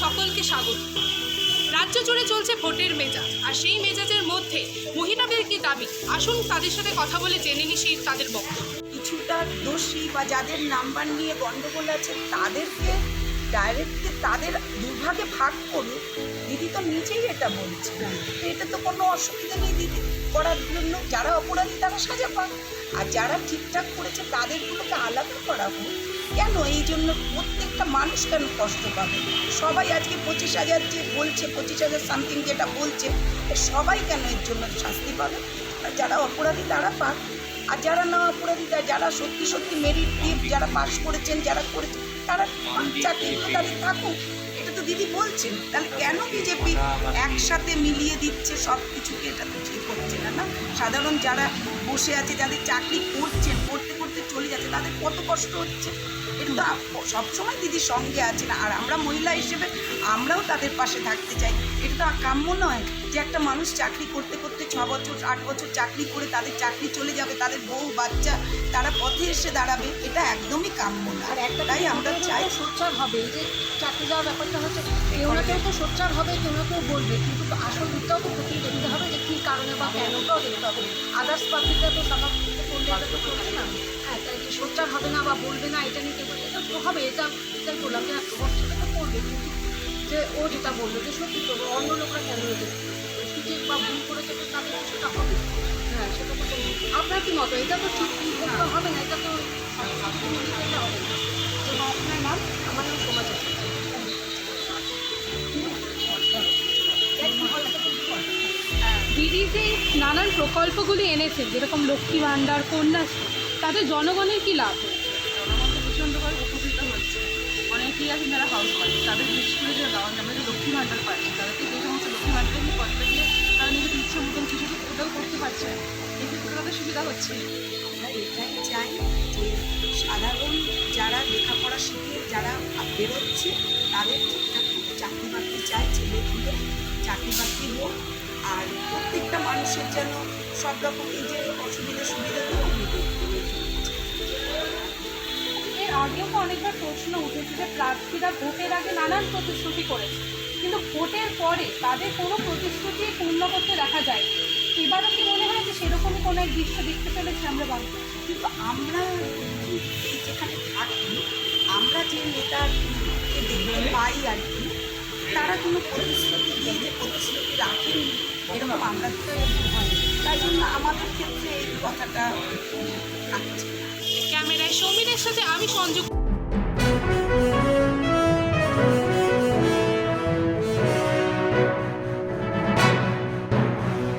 স্বাগত। রাজ্য জুড়ে চলছে ভোটের মেজাজ, আর সেই মেজাজের মধ্যে মহিলাদের কি দাবি? আসুন তাদের সাথে কথা বলে জেনে নি সেই তাদের বক্তব্য। কিছুটা দোষী বা যাদের নাম্বার নিয়ে গণ্ডগোল আছে, তাদেরকে ডাইরেক্টলি তাদের দুর্ভাগে ভাগ করুক দিদি তো নিজেই এটা বলছে। তো এটা তো কোনো অসুবিধা নেই দিদি করার জন্য যারা অপরাধী তারা সাজা পাক। আর যারা ঠিকঠাক করেছে তাদেরগুলোকে আলাদা করা হোক। কেন? এই জন্য প্রত্যেকটা মানুষ কেন কষ্ট পাবে? সবাই আজকে পঁচিশ হাজার যে বলছে পঁচিশ হাজার সামথিং যেটা বলছে সবাই কেন এর জন্য শাস্তি পাবে? আর যারা অপরাধী তারা পাক। আর যারা না অপরাধী তা- যারা সত্যি সত্যি মেরিট দিয়ে যারা পাশ করেছেন যারা করেছেন তারা চাকরি তাদের থাকুক। দিদি বলছেন তাহলে কেন বিজেপি একসাথে মিলিয়ে দিচ্ছে সব কিছুকে এটা তো ঠিক হচ্ছে না না? সাধারণ যারা বসে আছে যাদের চাকরি করছেন করতে করতে চলে যাচ্ছে তাদের কত কষ্ট হচ্ছে? এটা সবসময় দিদির সঙ্গে আছেন আর আমরা মহিলা হিসেবে আমরাও তাদের পাশে থাকতে চাই। এটা তো আর কাম্য নয় যে একটা মানুষ চাকরি করতে করতে ছ বছর আট বছর চাকরি করে তাদের চাকরি চলে যাবে তাদের বউ বাচ্চা তারা পথে এসে দাঁড়াবে এটা একদমই কাম্য না। আর একটা তাই আমরা চাই সোচ্চার হবে এই যে চাকরি যাওয়ার ব্যাপারটা হচ্ছে কেউ না কেউ তো সোচ্চার হবে কেউ না কেউ বলবে। কিন্তু আসল দিকটাও তো খতিয়ে দেখতে হবে যে কী কারণে বা কেনটাও দেখতে হবে। আদার্স পাবলিকরা তো সামাল করলে এটা তো করবে না। হ্যাঁ তাই কি সোচ্চার হবে না বা বলবে না, এটা নিয়ে এটা তো হবে, এটা এটাই বললাম যে সেটা তো করবে। কিন্তু যে ও যেটা বলল যে সত্যি তো অন্য লোকরা কেন এটা ঠিক বা ভুল করেছে তো তাদের কিছুটা হবে। হ্যাঁ সেটা তো করবে। আপনার কি মতো? এটা তো ঠিক করতে হবে না, এটা তো হবে না। যে আপনার নাম? আমার নাম সমাজ দিদি যে নানান প্রকল্পগুলি এনেছেন যেরকম লক্ষ্মী ভাণ্ডার কন্যাশ্রী। তাতে জনগণের কি লাভ? জনগণ তো প্রচণ্ডভাবে উপকৃত হচ্ছে। অনেকেই আছেন যারা হাউস ওয়াইফ তাদের বিশেষ করে যে আমরা যে লক্ষ্মী ভাণ্ডার পাচ্ছি তাদেরকে যে সমস্ত লক্ষ্মী ভাণ্ডার নিয়ে পয়সা দিয়ে তারা নিজেদের ইচ্ছে মতন কিছু ওটাও করতে পারছে? এক্ষেত্রে তাদের সুবিধা হচ্ছে? আমরা এটাই চাই যে সাধারণ যারা লেখাপড়া শিখে যারা বেরোচ্ছে তাদের ঠিকঠাক চাকরি বাকরি চাই ছেলে চাকরি বাকরি হোক আর প্রত্যেকটা মানুষের যেন সব রকম এই যে অসুবিধা সুবিধাগুলো মিটে এর আগেও তো অনেকবার প্রশ্ন উঠেছে যে প্রার্থীরা ভোটের আগে নানান প্রতিশ্রুতি করেছে কিন্তু ভোটের পরে তাদের কোনো প্রতিশ্রুতি পূর্ণ করতে দেখা যায় এবারও কি মনে হয় যে সেরকমই কোনো এক দৃশ্য দেখতে পেরেছি আমরা বাংলা কিন্তু আমরা এই যেখানে থাকি আমরা যে নেতাকে দেখতে পাই আর কি তারা কোনো প্রতিশ্রুতি দিয়ে যে প্রতিশ্রুতি রাখেন এরকম আমরা তো তাই জন্য আমাদের ক্ষেত্রে এই কথাটা ক্যামেরায় সৌমিনের সাথে আমি সংযুক্ত।